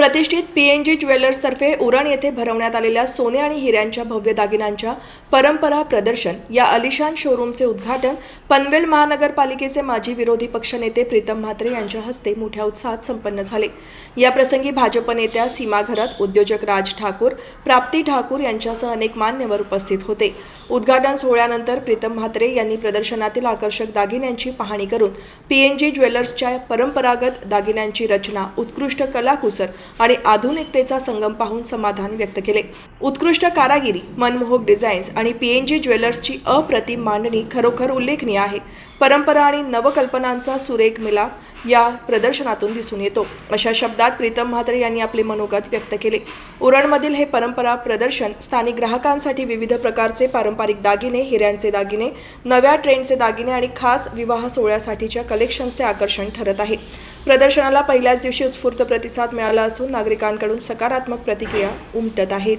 प्रतिष्ठित P N G ज्वेलर्सतर्फे उरण येथे भरवण्यात आलेल्या सोने आणि हिऱ्यांच्या भव्य दागिन्यांच्या परंपरा प्रदर्शन या अलिशान शोरूमचे उद्घाटन पनवेल महानगरपालिकेचे माजी विरोधी पक्षनेते प्रीतम म्हात्रे यांच्या हस्ते मोठ्या उत्साहात संपन्न झाले. याप्रसंगी भाजप नेत्या सीमा घरत उद्योजक राज ठाकूर प्राप्ती ठाकूर यांच्यासह अनेक मान्यवर उपस्थित होते. उद्घाटन सोहळ्यानंतर प्रीतम म्हात्रे यांनी प्रदर्शनातील आकर्षक दागिन्यांची पाहणी करून पी एन जी ज्वेलर्सच्या परंपरागत दागिन्यांची रचना उत्कृष्ट कलाकुसर आणि आधुनिकतेचा संगम पाहून समाधान व्यक्त केले. उत्कृष्ट कारागिरी मनमोहक डिझाईन्स आणि पी एन जी ज्वेलर्सची अप्रतिम मांडणी खरोखर उल्लेखनीय आहे. परंपरा आणि नवकल्पनांचा सुरेख मिलाप या प्रदर्शनातून दिसून येतो. अशा शब्दात प्रीतम म्हात्रे यांनी आपले मनोगत व्यक्त केले. उरणमधील हे परंपरा प्रदर्शन स्थानिक ग्राहकांसाठी विविध प्रकारचे पारंपरिक दागिने हिऱ्यांचे दागिने नव्या ट्रेंडचे दागिने आणि खास विवाह सोहळ्यासाठीच्या कलेक्शन्सचे आकर्षण ठरत आहे. प्रदर्शनाला पहिल्याच दिवशी उत्स्फूर्त प्रतिसाद मिळाला असून नागरिकांकडून सकारात्मक प्रतिक्रिया उमटत आहेत.